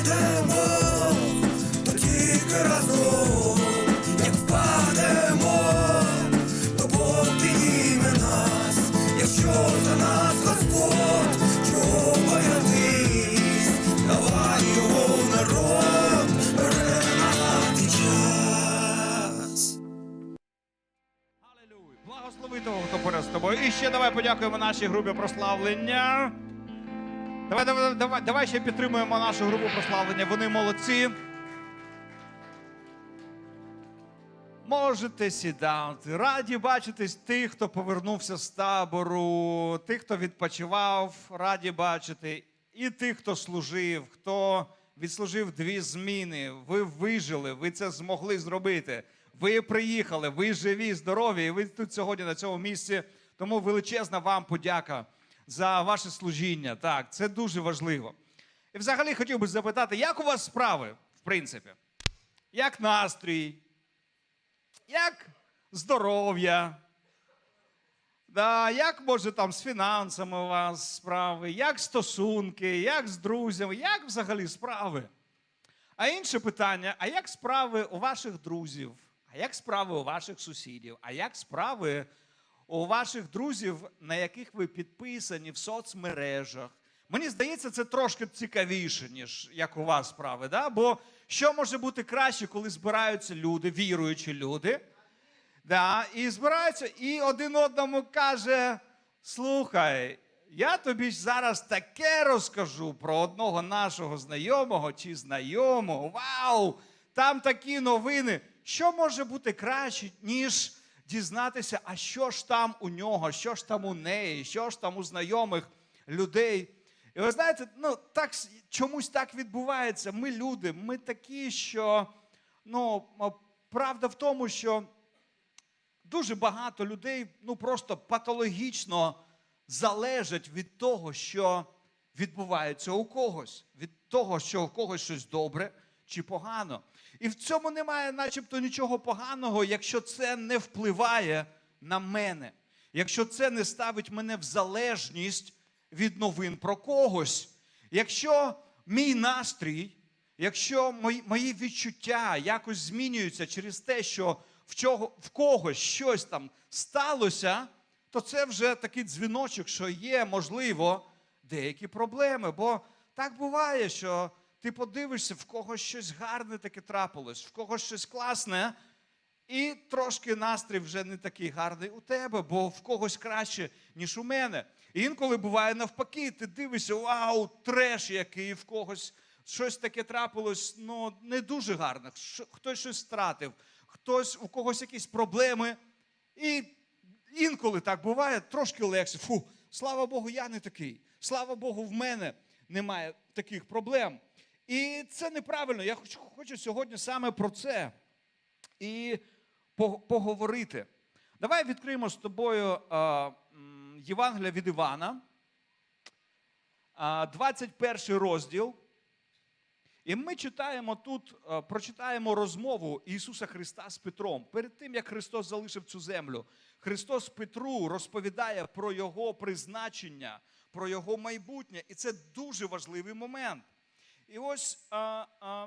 йдемо, то тільки разом, як впадемо, то Бог нас, якщо за нас Господь, чого боятись, давай його народ, перемагати час. Благослови того, хто поряд з тобою. І ще давай подякуємо нашій групі прославлення. Давай, давай, давай, давай ще підтримуємо нашу групу прославлення. Вони молодці. Можете сідати. Раді бачити тих, хто повернувся з табору, тих, хто відпочивав, раді бачити. І тих, хто служив, хто відслужив дві зміни. Ви вижили, ви це змогли зробити. Ви приїхали, ви живі, здорові, і ви тут сьогодні на цьому місці. Тому величезна вам подяка за ваше служіння. Так, це дуже важливо. І взагалі хотів би запитати, як у вас справи, в принципі? Як настрій? Як здоров'я? Да, як може там з фінансами у вас справи, як стосунки, як з друзями, як взагалі справи? А інше питання: а як справи у ваших друзів? А як справи у ваших сусідів? А як справи у ваших друзів, на яких ви підписані в соцмережах? Мені здається, це трошки цікавіше, ніж як у вас справи. Да? Бо що може бути краще, коли збираються люди, віруючі люди? Да, і збираються, і один одному каже: слухай, я тобі зараз таке розкажу про одного нашого знайомого чи знайомого. Вау! Там такі новини. Що може бути краще, ніж дізнатися, а що ж там у нього, що ж там у неї, що ж там у знайомих людей. І ви знаєте, ну так чомусь так відбувається. Ми люди, ми такі, що ну, правда в тому, що дуже багато людей ну просто патологічно залежать від того, що відбувається у когось, від того, що у когось щось добре чи погано. І в цьому немає, начебто, нічого поганого, якщо це не впливає на мене, якщо це не ставить мене в залежність від новин про когось. Якщо мій настрій, якщо мої, відчуття якось змінюються через те, що в, чого, в когось щось там сталося, то це вже такий дзвіночок, що є, можливо, деякі проблеми. Бо так буває, що ти подивишся, в когось щось гарне таке трапилось, в когось щось класне, і трошки настрій вже не такий гарний у тебе, бо в когось краще, ніж у мене. Інколи буває навпаки, ти дивишся, вау, треш який в когось щось таке трапилось, ну не дуже гарне. Хтось щось втратив, хтось у когось якісь проблеми. І інколи так буває, трошки легше. Фу, слава Богу, я не такий. Слава Богу, в мене немає таких проблем. І це неправильно. Я хочу, сьогодні саме про це і поговорити. Давай відкриємо з тобою Євангелія від Івана, е, 21 розділ. І ми читаємо тут, прочитаємо розмову Ісуса Христа з Петром. Перед тим, як Христос залишив цю землю, Христос Петру розповідає про Його призначення, про Його майбутнє. І це дуже важливий момент. І ось а, а,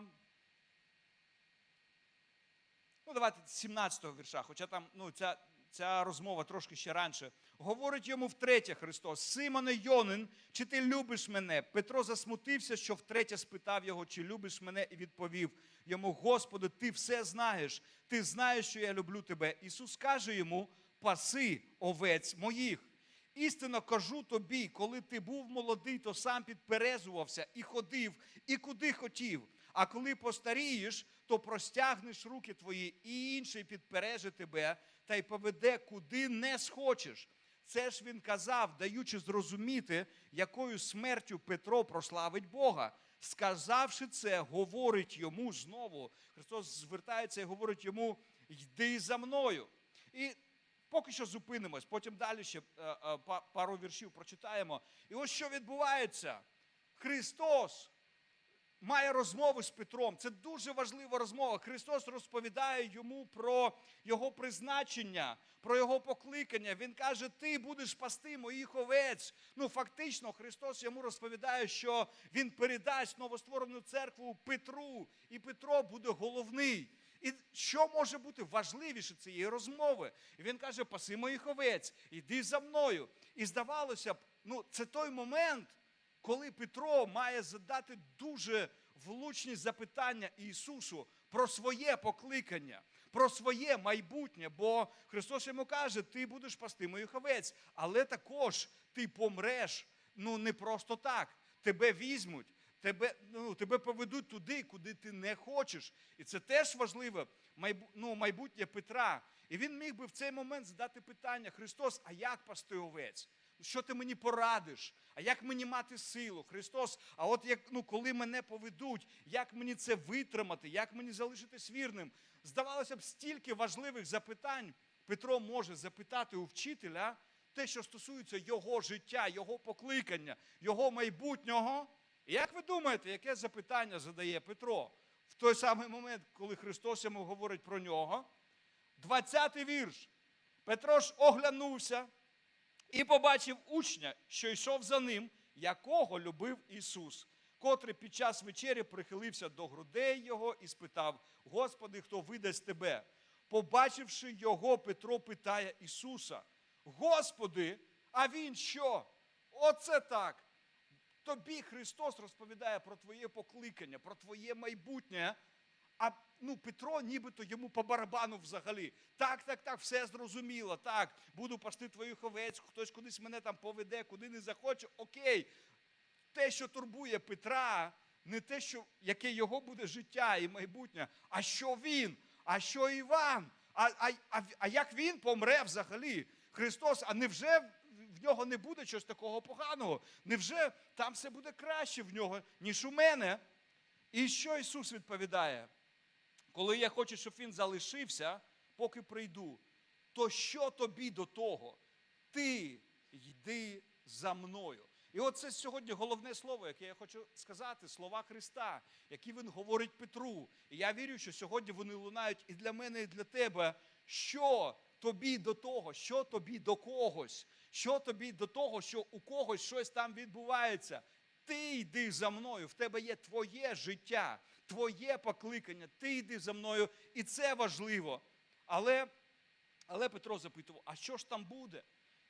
Ну, давайте з 17-го вірша, хоча там ну, ця, ця розмова трошки ще раніше. Говорить йому втретє Христос: Симоне Йонин, чи ти любиш мене? Петро засмутився, що втретє спитав його, чи любиш мене, і відповів йому: Господи, ти все знаєш, ти знаєш, що я люблю тебе. Ісус каже йому: паси овець моїх. Істинно кажу тобі, коли ти був молодий, то сам підперезувався і ходив, і куди хотів. А коли постарієш, то простягнеш руки твої, і інший підпереже тебе та й поведе, куди не схочеш. Це ж він казав, даючи зрозуміти, якою смертю Петро прославить Бога. Сказавши це, говорить йому знову. Христос звертається і говорить йому: йди за мною. І поки що зупинимось, потім далі ще е, е, па- пару віршів прочитаємо. І ось що відбувається. Христос має розмову з Петром. Це дуже важлива розмова. Христос розповідає йому про його призначення, про його покликання. Він каже: Ти будеш пасти моїх овець. Ну, фактично, Христос йому розповідає, що він передасть новостворену церкву Петру, і Петро буде головний. І що може бути важливіше цієї розмови? І він каже: паси моїх овець, іди за мною. І здавалося б, ну це той момент, коли Петро має задати дуже влучні запитання Ісусу про своє покликання, про своє майбутнє. Бо Христос йому каже: Ти будеш пасти моїх овець, але також ти помреш. Ну не просто так. Тебе візьмуть, тебе, ну, тебе поведуть туди, куди ти не хочеш. І це теж важливе ну, майбутнє Петра. І він міг би в цей момент задати питання: Христос, а як пасти овець? Що ти мені порадиш? А як мені мати силу? Христос, а от як ну, коли мене поведуть, як мені це витримати, як мені залишитись вірним? Здавалося б, стільки важливих запитань Петро може запитати у вчителя, те, що стосується його життя, його покликання, його майбутнього. Як ви думаєте, яке запитання задає Петро в той самий момент, коли Христос йому говорить про нього? 20-й вірш. Петро ж оглянувся і побачив учня, що йшов за ним, якого любив Ісус, котрий під час вечері прихилився до грудей його і спитав: Господи, хто видасть тебе? Побачивши його, Петро питає Ісуса: Господи, а він що? Оце так. Тобі Христос розповідає про твоє покликання, про твоє майбутнє. А ну, Петро нібито йому по барабану взагалі. Так, так, так, все зрозуміло. Так, буду пасти твоїх овець, хтось кудись мене там поведе, куди не захоче. Окей. Те, що турбує Петра, не те, що, яке його буде життя і майбутнє, а що він, а що Іван, а, а, а, а як він помре взагалі? Христос, а невже нього не буде щось такого поганого? Невже там все буде краще в нього, ніж у мене? І що Ісус відповідає? Коли я хочу, щоб він залишився, поки прийду, то що тобі до того? Ти йди за мною. І оце сьогодні головне слово, яке я хочу сказати, слова Христа, які він говорить Петру. І я вірю, що сьогодні вони лунають і для мене, і для тебе. Що тобі до того, що тобі до когось, що тобі до того, що у когось щось там відбувається. Ти йди за мною, в тебе є твоє життя, твоє покликання, ти йди за мною, і це важливо. Але, але Петро запитував, а що ж там буде?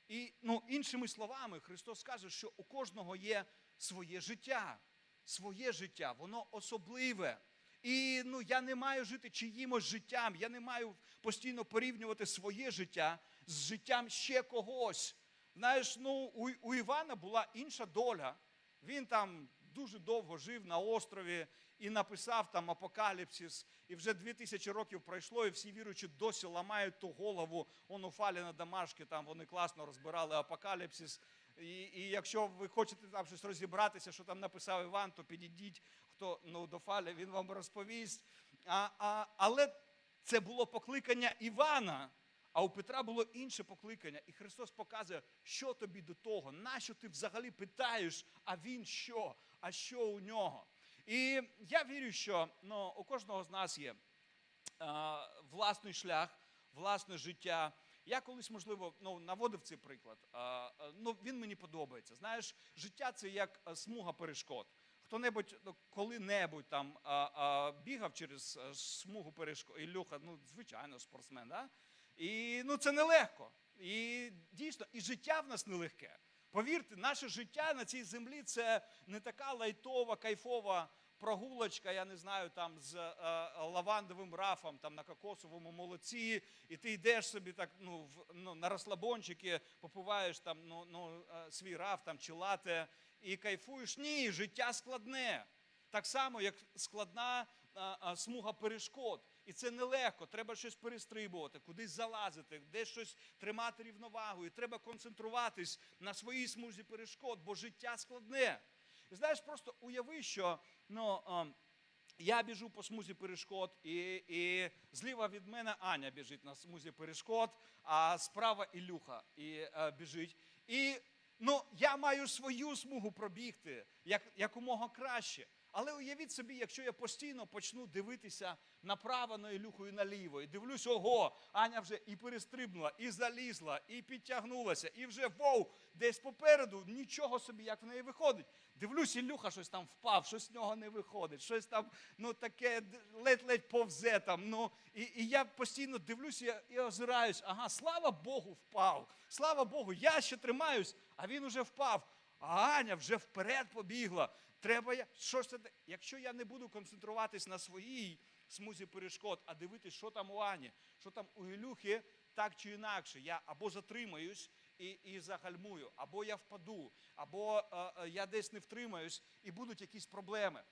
І ну, іншими словами, Христос каже, що у кожного є своє життя, своє життя, воно особливе. І ну, я не маю жити чиїмось життям, я не маю постійно порівнювати своє життя з життям ще когось. Знаєш, ну, у, у Івана була інша доля. Він там дуже довго жив на острові і написав там апокаліпсис. І вже дві тисячі років пройшло, і всі віруючі досі ламають ту голову. Он у Фалі на Дамашки, там вони класно розбирали апокаліпсис. І, і якщо ви хочете там щось розібратися, що там написав Іван, то підійдіть, хто ну, до Фалі, він вам розповість. А, а, але це було покликання Івана. А у Петра було інше покликання, і Христос показує, що тобі до того, нащо ти взагалі питаєш, а він що, а що у нього. І я вірю, що ну, у кожного з нас є а, власний шлях, власне життя. Я колись, можливо, ну, наводив цей приклад. А, ну, він мені подобається. Знаєш, життя це як смуга перешкод. Хто-небудь ну, коли-небудь там а, а, бігав через смугу перешкод. Ілюха, ну, звичайно, спортсмен, да? І ну, це нелегко. І дійсно, і життя в нас нелегке. Повірте, наше життя на цій землі це не така лайтова, кайфова прогулочка, я не знаю, там з е, лавандовим рафом, там на кокосовому молоці, і ти йдеш собі так ну, в, ну, на розслабончики, попиваєш там ну, ну, е, свій раф там, чи лате і кайфуєш. Ні, життя складне. Так само, як складна а, а, смуга перешкод. І це нелегко. Треба щось перестрибувати, кудись залазити, десь щось тримати рівновагу. І треба концентруватись на своїй смузі перешкод, бо життя складне. І знаєш, просто уяви, що ну, я біжу по смузі перешкод, і, і зліва від мене Аня біжить на смузі перешкод, а справа Ілюха і, а, біжить. І ну, я маю свою смугу пробігти як, якомога краще. Але уявіть собі, якщо я постійно почну дивитися направо на Ілюху і наліво, і дивлюсь, ого, Аня вже і перестрибнула, і залізла, і підтягнулася, і вже вов, десь попереду, нічого собі, як в неї виходить. Дивлюсь, Ілюха щось там впав, щось з нього не виходить, щось там, ну таке ледь-ледь повзе там. Ну, і, і я постійно дивлюся і озираюсь, ага, слава Богу, впав. Слава Богу, я ще тримаюсь, а він уже впав. А Аня вже вперед побігла. Треба я. Що ж це? Якщо я не буду концентруватись на своїй смузі перешкод, а дивитись, що там у Ані, що там у Ілюхи, так чи інакше, я або затримаюсь і, і загальмую, або я впаду, або е, е, я десь не втримаюсь і будуть якісь проблеми.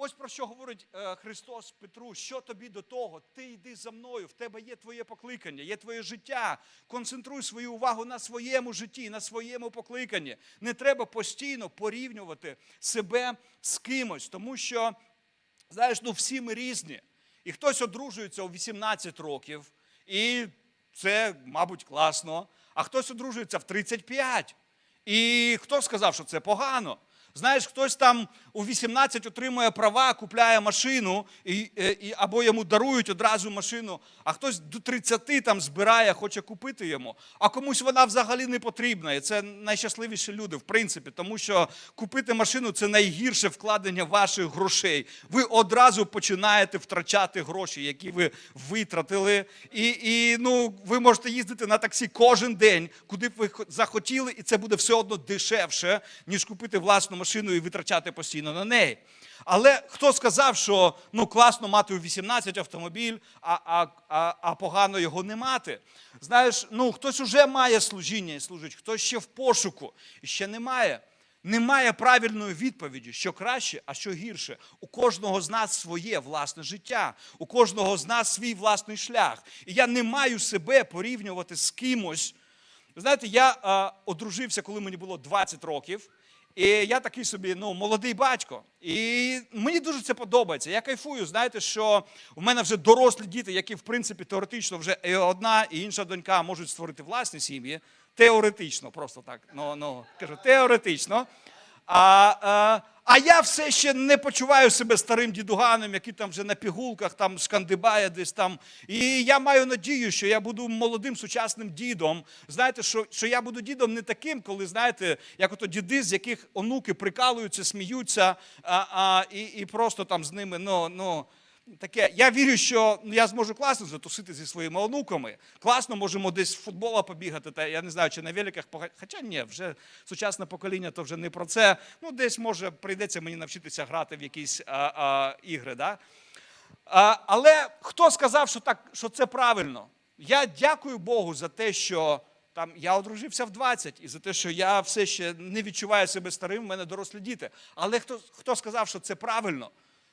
Ось про що говорить е, Христос Петру. Що тобі до того? Ти йди за мною, в тебе є твоє покликання, є твоє життя. Концентруй свою увагу на своєму житті, на своєму покликанні. Не треба постійно порівнювати себе з кимось, тому що, знаєш, ну всі ми різні. І хтось одружується у 18 років, і це, мабуть, класно. А хтось одружується в 35. І хто сказав, що це погано? Знаєш, хтось там у 18 отримує права, купляє машину, і, е, і, або йому дарують одразу машину, а хтось до 30 там збирає, хоче купити йому, а комусь вона взагалі не потрібна. І це найщасливіші люди, в принципі, тому що купити машину це найгірше вкладення ваших грошей. Ви одразу починаєте втрачати гроші, які ви витратили. І, і ну, ви можете їздити на таксі кожен день, куди б ви захотіли, і це буде все одно дешевше, ніж купити власну машину і витрачати постійно на неї. Але хто сказав, що ну класно мати у 18 автомобіль, а, а, а, а погано його не мати? Знаєш, ну хтось уже має служіння і служить, хтось ще в пошуку і ще немає. Немає правильної відповіді, що краще, а що гірше. У кожного з нас своє власне життя, у кожного з нас свій власний шлях. І я не маю себе порівнювати з кимось. Знаєте, я е, одружився, коли мені було 20 років. І я такий собі ну, молодий батько. І мені дуже це подобається. Я кайфую, знаєте, що в мене вже дорослі діти, які, в принципі, теоретично вже і одна, і інша донька можуть створити власні сім'ї. Теоретично, просто так. Ну, ну, кажу, теоретично. А, а, а я все ще не почуваю себе старим дідуганом, який там вже на пігулках там шкандибає десь там. І я маю надію, що я буду молодим сучасним дідом. Знаєте, що, що я буду дідом не таким, коли, знаєте, як ото діди, з яких онуки прикалуються, сміються, а, а, і, і просто там з ними, ну, ну. Таке, я вірю, що ну, я зможу класно затусити зі своїми онуками. Класно можемо десь в футбола побігати, та я не знаю, чи на великах, хоча ні, вже сучасне покоління то вже не про це. Ну, десь може прийдеться мені навчитися грати в якісь а, а, ігри. Да? А, але хто сказав, що, так, що це правильно? Я дякую Богу за те, що там я одружився в 20, і за те, що я все ще не відчуваю себе старим, в мене дорослі діти. Але хто, хто сказав, що це правильно?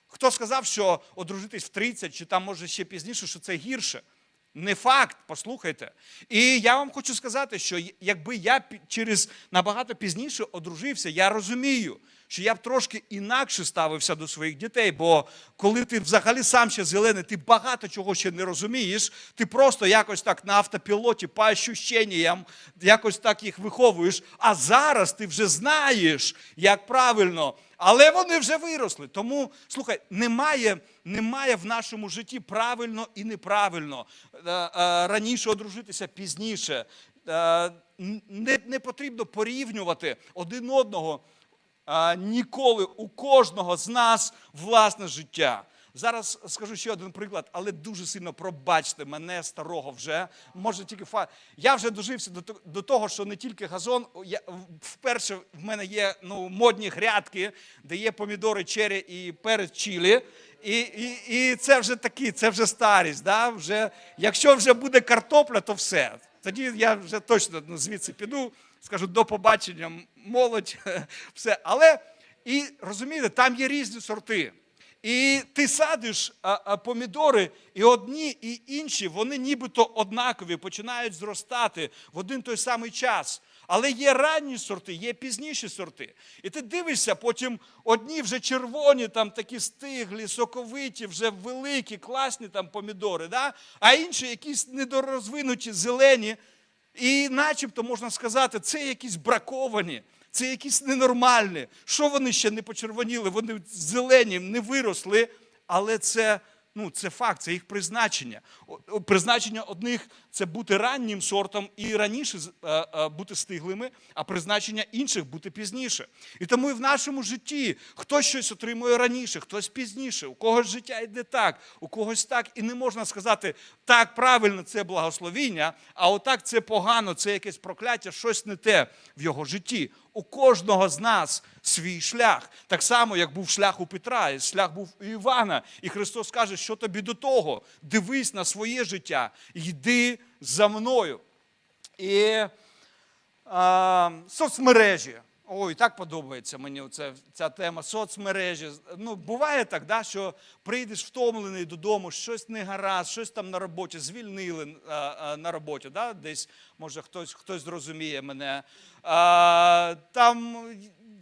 Хто сказав, що одружитись в 30 чи там може ще пізніше, що це гірше? Не факт, послухайте. І я вам хочу сказати, що якби я через набагато пізніше одружився, я розумію, що я б трошки інакше ставився до своїх дітей. Бо коли ти взагалі сам ще зелений, ти багато чого ще не розумієш, ти просто якось так на автопілоті по ощущенням якось так їх виховуєш. А зараз ти вже знаєш, як правильно. Але вони вже виросли. Тому слухай, немає, немає в нашому житті правильно і неправильно. Е, е, Раніше одружитися пізніше. Е, Не, не потрібно порівнювати один одного. Ніколи у кожного з нас власне життя. Зараз скажу ще один приклад, але дуже сильно пробачте мене старого вже. Може тільки фа. Я вже дожився до, того, що не тільки газон. Я, вперше в мене є ну, модні грядки, де є помідори, чері і перець чилі. І, і, і це вже такі, це вже старість. Да? Вже, якщо вже буде картопля, то все. Тоді я вже точно ну, звідси піду, скажу до побачення, молодь, все. Але і розумієте, там є різні сорти. І ти садиш помідори, і одні, і інші, вони нібито однакові, починають зростати в один той самий час. Але є ранні сорти, є пізніші сорти. І ти дивишся, потім одні вже червоні, там такі стиглі, соковиті, вже великі, класні там помідори, да? а інші якісь недорозвинуті, зелені. І начебто можна сказати, це якісь браковані. Це якісь ненормальні. Що вони ще не почервоніли? Вони зелені, не виросли, але це. Ну, це факт, це їх призначення. Призначення одних це бути раннім сортом і раніше е, е, бути стиглими, а призначення інших бути пізніше. І тому і в нашому житті хтось щось отримує раніше, хтось пізніше, у когось життя йде так, у когось так. І не можна сказати, так правильно це благословіння, а отак це погано, це якесь прокляття, щось не те в його житті. У кожного з нас свій шлях. Так само, як був шлях у Петра, і шлях був у Івана. І Христос каже, що тобі до того. Дивись на своє життя, йди за мною. І а, соцмережі. Ой, так подобається мені оце, ця тема соцмережі. Ну, буває так, да, що прийдеш втомлений додому, щось не гаразд, щось там на роботі, звільнили а, а, на роботі, да, десь, може, хтось, хтось зрозуміє мене. А, там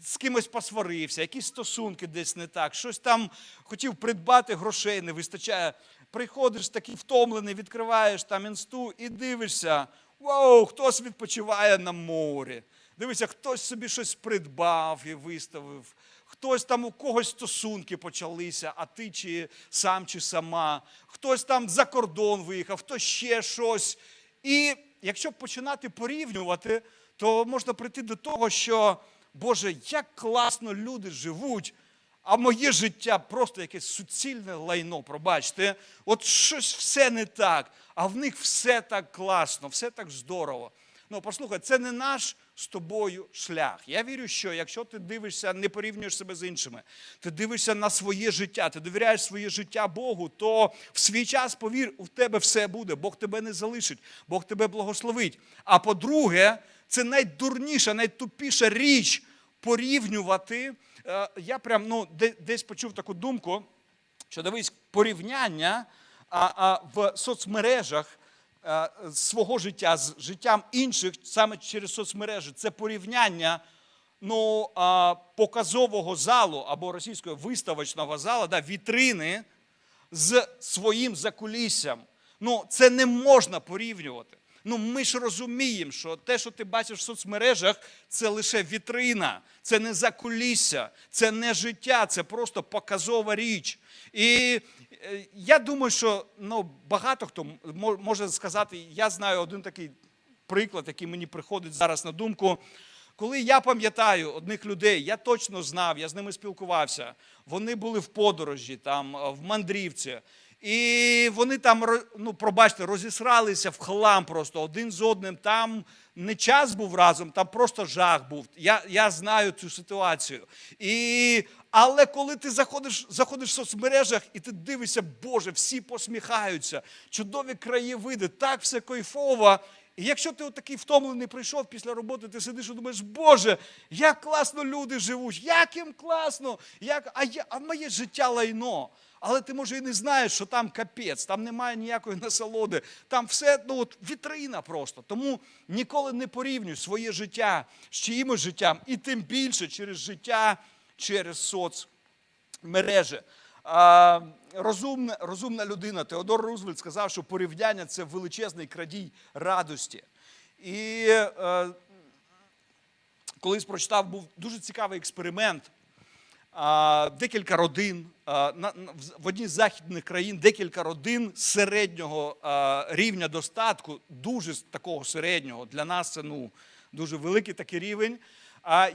з кимось посварився, якісь стосунки десь не так, щось там хотів придбати, грошей не вистачає. Приходиш такий втомлений, відкриваєш там інсту і дивишся. Вау, хтось відпочиває на морі. Дивися, хтось собі щось придбав і виставив. Хтось там у когось стосунки почалися, а ти чи сам, чи сама. Хтось там за кордон виїхав, хтось ще щось. І якщо починати порівнювати, то можна прийти до того, що Боже, як класно люди живуть, а моє життя просто якесь суцільне лайно, пробачте. От щось все не так, а в них все так класно, все так здорово. Ну, послухай, це не наш з тобою шлях. Я вірю, що якщо ти дивишся, не порівнюєш себе з іншими, ти дивишся на своє життя, ти довіряєш своє життя Богу, то в свій час, повір, у тебе все буде. Бог тебе не залишить, Бог тебе благословить. А по-друге, це найдурніша, найтупіша річ порівнювати. Е, Я прям ну, десь почув таку думку, що дивись, порівняння в соцмережах свого життя з життям інших саме через соцмережі це порівняння ну, показового залу або російського виставочного залу, да, вітрини з своїм закуліссям. Ну, це не можна порівнювати. Ну, ми ж розуміємо, що те, що ти бачиш в соцмережах, це лише вітрина, це не закулісся, це не життя, це просто показова річ. І е, я думаю, що ну, багато хто мо- може сказати, я знаю один такий приклад, який мені приходить зараз на думку. Коли я пам'ятаю одних людей, я точно знав, я з ними спілкувався. Вони були в подорожі, там, в мандрівці. І вони там, ну, пробачте, розісралися в хлам просто один з одним. Там не час був разом, там просто жах був. Я, я знаю цю ситуацію. І, але коли ти заходиш, заходиш в соцмережах і ти дивишся, Боже, всі посміхаються, чудові краєвиди, так все кайфово. І якщо ти отакий втомлений прийшов після роботи, ти сидиш і думаєш, Боже, як класно люди живуть, як їм класно, як, а, я, а моє життя лайно. Але ти, може, і не знаєш, що там капець, там немає ніякої насолоди, там все ну, от, вітрина просто. Тому ніколи не порівнюй своє життя з чиїмось життям, і тим більше через життя через соцмережі. Розумна, розумна людина Теодор Рузвельт сказав, що порівняння це величезний крадій радості. І е, колись прочитав, був дуже цікавий експеримент. Декілька родин в- одній з західних країн декілька родин середнього рівня достатку, дуже такого середнього. Для нас це ну, дуже великий такий рівень.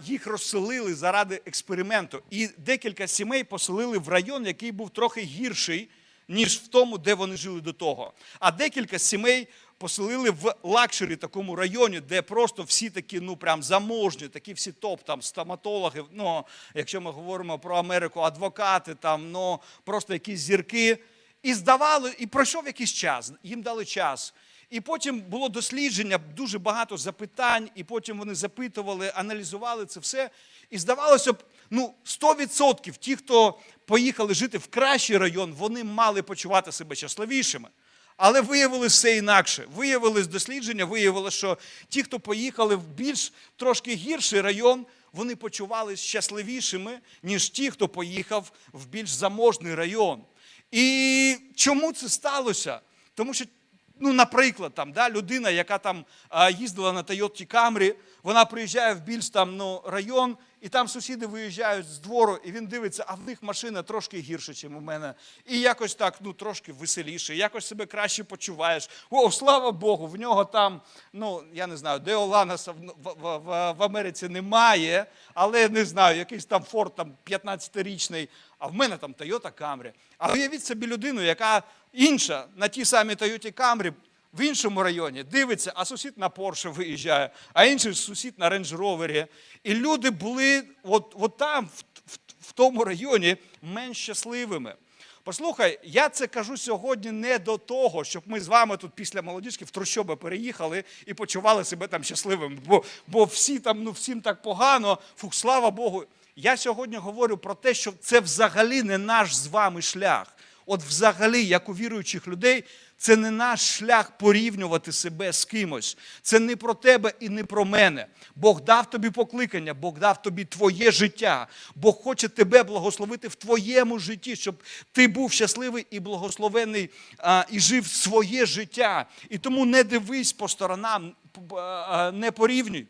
Їх розселили заради експерименту. І декілька сімей поселили в район, який був трохи гірший, ніж в тому, де вони жили до того. А декілька сімей поселили в лакшері такому районі, де просто всі такі, ну прям заможні, такі всі топ, там стоматологи. Ну, якщо ми говоримо про Америку, адвокати, там, ну просто якісь зірки. І здавали, і пройшов якийсь час, їм дали час. І потім було дослідження, дуже багато запитань, і потім вони запитували, аналізували це все. І здавалося б, ну, 100% ті, хто поїхали жити в кращий район, вони мали почувати себе щасливішими. Але виявилось все інакше. Виявилось дослідження, виявилось, що ті, хто поїхали в більш трошки гірший район, вони почувалися щасливішими, ніж ті, хто поїхав в більш заможний район. І чому це сталося? Тому що Ну, наприклад, там, да, людина, яка там їздила на Тойоті Camry, вона приїжджає в більш там ну, район, і там сусіди виїжджають з двору, і він дивиться, а в них машина трошки гірше, ніж у мене. І якось так, ну трошки веселіше, якось себе краще почуваєш. О, слава Богу, в нього там, ну я не знаю, Деоланаса в, в, в, в Америці немає, але не знаю, якийсь там Форд там 15-річний, а в мене там Toyota Camry. А уявіть собі людину, яка інша на тій самій Toyota Camry в іншому районі дивиться, а сусід на Порше виїжджає, а інший сусід на Рендж Ровері. І люди були от, от там, в, в, в тому районі, менш щасливими. Послухай, я це кажу сьогодні не до того, щоб ми з вами тут після молодіжки в трущоби переїхали і почували себе там щасливими. Бо, бо всі там, ну всім так погано, фух, слава Богу. Я сьогодні говорю про те, що це взагалі не наш з вами шлях. От взагалі, як у віруючих людей, це не наш шлях порівнювати себе з кимось. Це не про тебе і не про мене. Бог дав тобі покликання, Бог дав тобі твоє життя. Бог хоче тебе благословити в твоєму житті, щоб ти був щасливий і благословений а, і жив своє життя. І тому не дивись по сторонам, не порівнюй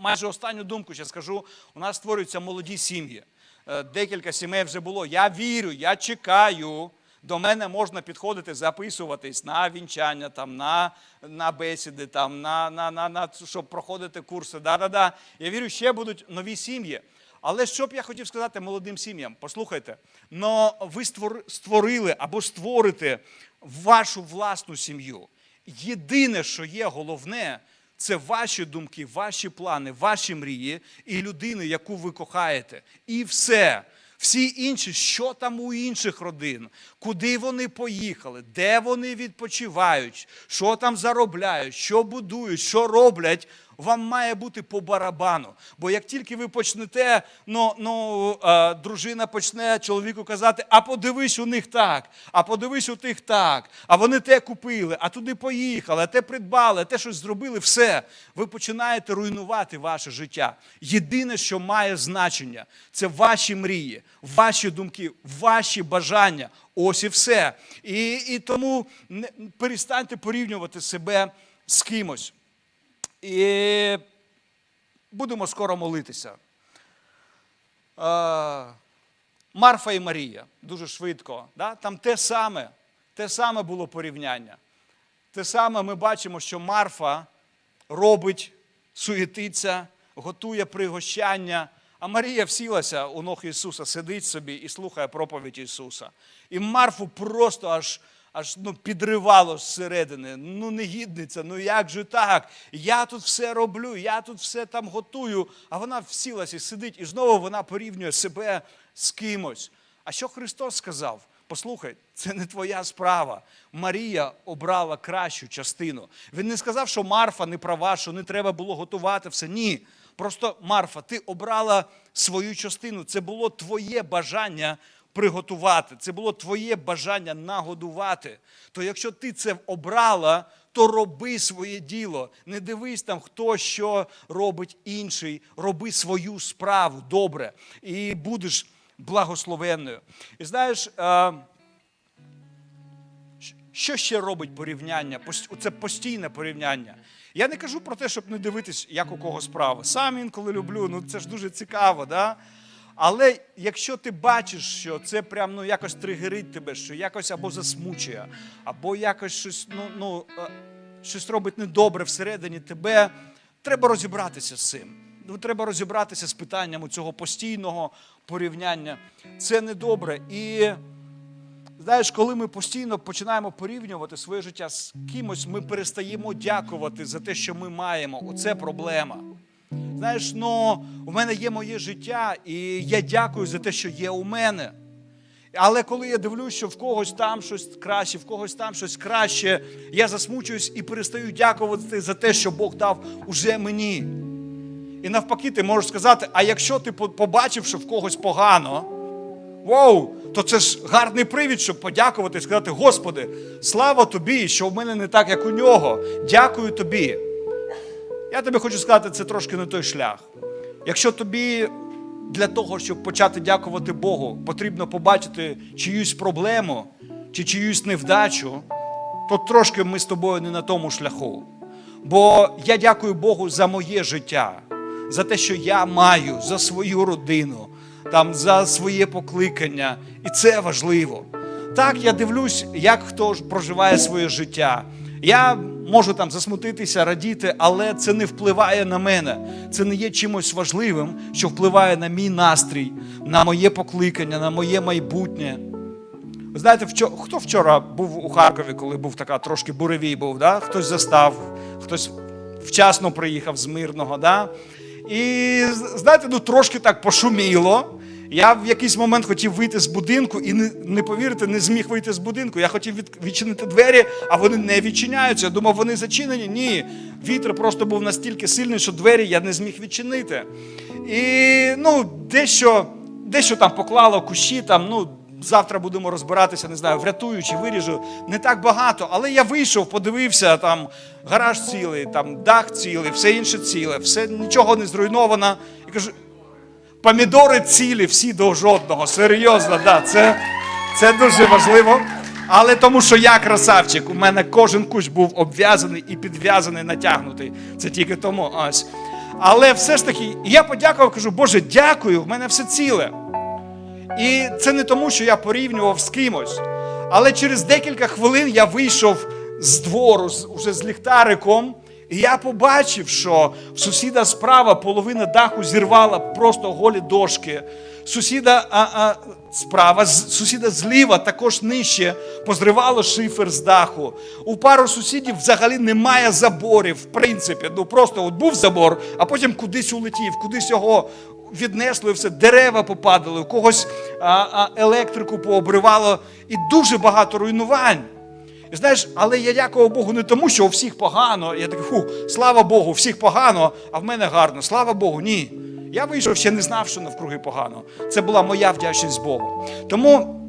майже останню думку ще скажу. У нас створюються молоді сім'ї. Е, Декілька сімей вже було. Я вірю, я чекаю. До мене можна підходити, записуватись на вінчання, там, на, на бесіди, там, на, на, на, на, щоб проходити курси. Да-да-да. Я вірю, ще будуть нові сім'ї. Але що б я хотів сказати молодим сім'ям? Послухайте, но ви створили або створите вашу власну сім'ю. Єдине, що є головне, це ваші думки, ваші плани, ваші мрії і людини, яку ви кохаєте. І все. Всі інші, що там у інших родин, куди вони поїхали, де вони відпочивають, що там заробляють, що будують, що роблять, вам має бути по барабану. Бо як тільки ви почнете, ну, ну, е, дружина почне чоловіку казати, а подивись у них так, а подивись у тих так, а вони те купили, а туди поїхали, а те придбали, а те щось зробили, все. Ви починаєте руйнувати ваше життя. Єдине, що має значення, це ваші мрії, ваші думки, ваші бажання. Ось і все. І, і тому не, перестаньте порівнювати себе з кимось. І будемо скоро молитися. Марфа і Марія дуже швидко. Да? Там те саме, те саме було порівняння. Те саме ми бачимо, що Марфа робить, суєтиться, готує пригощання, а Марія всілася у ног Ісуса, сидить собі і слухає проповідь Ісуса. І Марфу просто аж, аж ну, підривало зсередини. Ну, негідниця, ну як же так? Я тут все роблю, я тут все там готую, а вона всілася сидить, і знову вона порівнює себе з кимось. А що Христос сказав? Послухай, це не твоя справа. Марія обрала кращу частину. Він не сказав, що Марфа не права, що не треба було готувати все. Ні. Просто Марфа, ти обрала свою частину. Це було твоє бажання приготувати. Це було твоє бажання нагодувати. То якщо ти це обрала, то роби своє діло. Не дивись там, хто що робить інший. Роби свою справу добре. І будеш благословенною. І знаєш, е, що ще робить порівняння? Це постійне порівняння. Я не кажу про те, щоб не дивитись, як у кого справи. Сам інколи люблю, ну це ж дуже цікаво, да? Але якщо ти бачиш, що це прям ну, якось тригерить тебе, що якось або засмучує, або якось щось, ну, ну, е, щось робить недобре всередині тебе, треба розібратися з цим. Ну, треба розібратися з питанням цього постійного порівняння. Це недобре. І Знаєш, коли ми постійно починаємо порівнювати своє життя з кимось, ми перестаємо дякувати за те, що ми маємо. Оце проблема. Знаєш, ну у мене є моє життя, і я дякую за те, що є у мене. Але коли я дивлюсь, що в когось там щось краще, в когось там щось краще, я засмучуюсь і перестаю дякувати за те, що Бог дав уже мені. І навпаки, ти можеш сказати: а якщо ти побачив, що в когось погано, Воу, то це ж гарний привід, щоб подякувати і сказати: Господи, слава тобі, що в мене не так, як у нього. Дякую тобі. Я тобі хочу сказати, це трошки не той шлях. Якщо тобі для того, щоб почати дякувати Богу, потрібно побачити чиюсь проблему чи чиюсь невдачу, то трошки ми з тобою не на тому шляху. Бо я дякую Богу за моє життя, за те, що я маю, за свою родину, там, за своє покликання. І це важливо. Так, я дивлюсь, як хто проживає своє життя. Я можу там засмутитися, радіти, але це не впливає на мене. Це не є чимось важливим, що впливає на мій настрій, на моє покликання, на моє майбутнє. Ви знаєте, вчо- хто вчора був у Харкові, коли був така трошки буревій був, да? хтось застав, хтось вчасно приїхав з мирного. Да? І знаєте, ну трошки так пошуміло. Я в якийсь момент хотів вийти з будинку і не, не не зміг вийти з будинку. Я хотів від, відчинити двері, а вони не відчиняються. Я думав, вони зачинені. Ні. Вітер просто був настільки сильний, що двері я не зміг відчинити. І ну, дещо, дещо там поклало кущі, там, ну, завтра будемо розбиратися, не знаю, врятую чи виріжу. Не так багато, але я вийшов, подивився, там гараж цілий, там дах цілий, все інше ціле, все нічого не зруйновано. І кажу, помідори цілі, всі до жодного. Серйозно, да, це, це дуже важливо. Але тому, що я красавчик, у мене кожен кущ був обв'язаний і підв'язаний, натягнутий. Це тільки тому ось. Але все ж таки, я подякував, кажу, Боже, дякую, в мене все ціле. І це не тому, що я порівнював з кимось. Але через декілька хвилин я вийшов з двору уже з ліхтариком, і я побачив, що в сусіда справа половина даху зірвала просто голі дошки. Сусіда а, а, справа, сусіда зліва також нижче позривало шифер з даху. У пару сусідів взагалі немає заборів, в принципі. Ну просто от був забор, а потім кудись улетів, кудись його віднесло і все, дерева попадали, у когось а, а, електрику пообривало, і дуже багато руйнувань. І знаєш, але я дякую Богу не тому, що у всіх погано. Я такий, фу, слава Богу, у всіх погано, а в мене гарно. Слава Богу, ні. Я вийшов, ще не знав, що навкруги погано. Це була моя вдячність Богу. Тому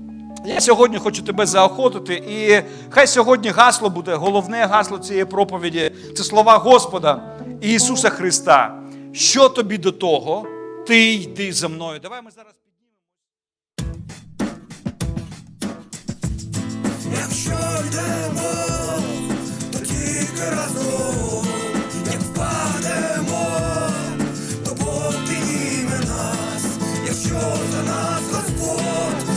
я сьогодні хочу тебе заохотити, і хай сьогодні гасло буде, головне гасло цієї проповіді це слова Господа Ісуса Христа. Що тобі до того? Ти йди за мною. Давай ми зараз. якщо йдемо, то тільки разом, як впадемо, то Бог нас, якщо за нас Господь.